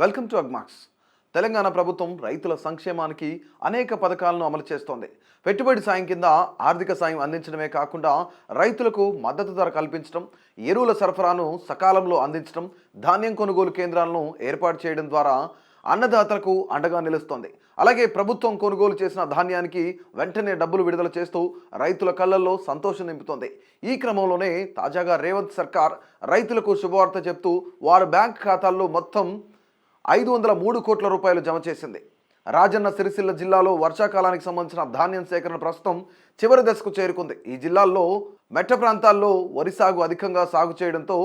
Welcome to Agmax. Telangana ప్రభుత్వం రైతుల సంక్షేమానికి అనేక పథకాలను అమలు చేస్తోంది. పెట్టుబడి సాయం కింద ఆర్థిక సాయం అందించడమే కాకుండా రైతులకు మద్దతు ధర కల్పించడం ఎరువుల సరఫరాను సకాలంలో అందించడం ధాన్యం కొనుగోలు కేంద్రాలను ఏర్పాటు చేయడం ద్వారా అన్నదాతలకు అండగా నిలుస్తోంది. అలాగే ప్రభుత్వం కొనుగోలు చేసిన ధాన్యానికి వెంటనే డబ్బులు విడుదల చేస్తూ రైతుల కళ్ళల్లో సంతోషం నింపుతోంది. ఈ క్రమంలోనే తాజాగా రేవంత్ సర్కార్ రైతులకు శుభవార్త చెప్తూ వారి బ్యాంక్ ఖాతాల్లో మొత్తం ఐదు వందల మూడు కోట్ల రూపాయలు జమ చేసింది. రాజన్న సిరిసిల్ల జిల్లాలో వర్షాకాలానికి సంబంధించిన ధాన్యం సేకరణ ప్రస్తుతం చివరి దశకు చేరుకుంది. ఈ జిల్లాల్లో మెట్ట ప్రాంతాల్లో వరి సాగు అధికంగా సాగు చేయడంతో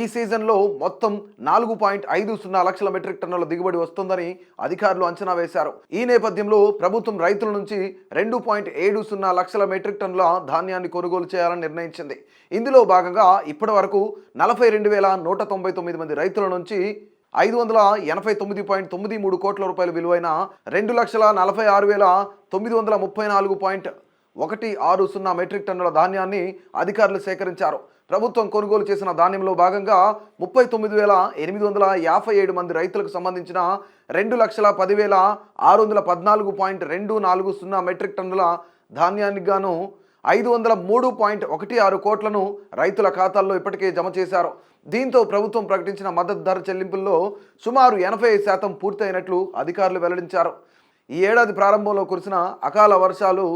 ఈ సీజన్లో మొత్తం నాలుగు పాయింట్ ఐదు సున్నా లక్షల మెట్రిక్ టన్నుల దిగుబడి వస్తుందని అధికారులు అంచనా వేశారు. ఈ నేపథ్యంలో ప్రభుత్వం రైతుల నుంచి రెండు పాయింట్ ఏడు సున్నా లక్షల మెట్రిక్ టన్నుల ధాన్యాన్ని కొనుగోలు చేయాలని నిర్ణయించింది. ఇందులో భాగంగా ఇప్పటి వరకు నలభై రెండు వేల నూట తొంభై తొమ్మిది మంది రైతుల నుంచి ఐదు వందల ఎనభై తొమ్మిది పాయింట్ తొమ్మిది మూడు కోట్ల రూపాయల విలువైన రెండు లక్షల నలభై ఆరు వేల తొమ్మిది వందల ముప్పై నాలుగు పాయింట్ ఒకటి ఆరు సున్నా మెట్రిక్ టన్నుల ధాన్యాన్ని అధికారులు సేకరించారు. ప్రభుత్వం కొనుగోలు చేసిన ధాన్యంలో భాగంగా ముప్పై తొమ్మిది వేల ఎనిమిది వందల యాభై ఏడు మంది రైతులకు సంబంధించిన రెండు లక్షల పదివేల ఆరు వందల పద్నాలుగు పాయింట్ రెండు నాలుగు సున్నా మెట్రిక్ టన్నుల ధాన్యానికి గాను ఐదు వందల మూడు పాయింట్ ఒకటి ఆరు కోట్లను రైతుల ఖాతాల్లో ఇప్పటికే జమ చేశారు. దీంతో ప్రభుత్వం ప్రకటించిన మద్దతు ధర చెల్లింపుల్లో సుమారు ఎనభై శాతం పూర్తయినట్లు అధికారులు వెల్లడించారు. ఈ ఏడాది ప్రారంభంలో కురిసిన అకాల వర్షాలు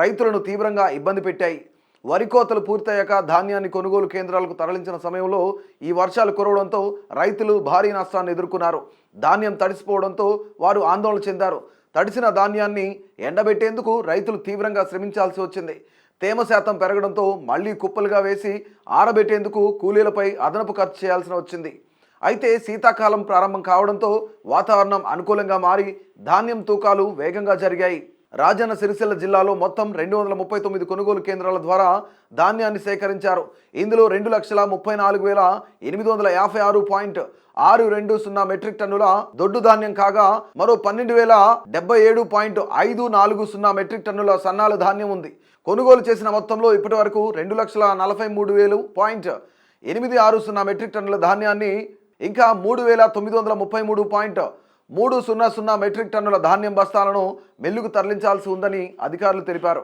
రైతులను తీవ్రంగా ఇబ్బంది పెట్టాయి. వరి కోతలు పూర్తయ్యాక ధాన్యాన్ని కొనుగోలు కేంద్రాలకు తరలించిన సమయంలో ఈ వర్షాలు కురవడంతో రైతులు భారీ నష్టాన్ని ఎదుర్కొన్నారు. ధాన్యం తడిసిపోవడంతో వారు ఆందోళన చెందారు. తడిసిన ధాన్యాన్ని ఎండబెట్టేందుకు రైతులు తీవ్రంగా శ్రమించాల్సి వచ్చింది. తేమ శాతం పెరగడంతో మళ్ళీ కుప్పలుగా వేసి ఆరబెట్టేందుకు కూలీలపై అదనపు ఖర్చు చేయాల్సి వచ్చింది. అయితే శీతాకాలం ప్రారంభం కావడంతో వాతావరణం అనుకూలంగా మారి ధాన్యం తూకాలు వేగంగా జరిగాయి. రాజన్న సిరిసిల్ల జిల్లాలో మొత్తం రెండు వందల ముప్పై తొమ్మిది కొనుగోలు కేంద్రాల ద్వారా ధాన్యాన్ని సేకరించారు. ఇందులో రెండు లక్షల ముప్పై నాలుగు వేల ఎనిమిది వందల యాభై ఆరు పాయింట్ ఆరు రెండు సున్నా మెట్రిక్ టన్నుల దొడ్డు ధాన్యం కాగా మరో పన్నెండు వేల డెబ్బై ఏడు పాయింట్ ఐదు నాలుగు సున్నా మెట్రిక్ టన్నుల సన్నాల ధాన్యం ఉంది. కొనుగోలు చేసిన మొత్తంలో ఇప్పటి వరకు రెండు లక్షల నలభై మూడు వేలు పాయింట్ ఎనిమిది ఆరు సున్నా మెట్రిక్ టన్నుల ధాన్యాన్ని ఇంకా మూడు వేల తొమ్మిది వందల ముప్పై మూడు పాయింట్ మూడు సున్నా సున్నా మెట్రిక్ టన్నుల ధాన్యం బస్తాలను మిల్లుకు తరలించాల్సి ఉందని అధికారులు తెలిపారు.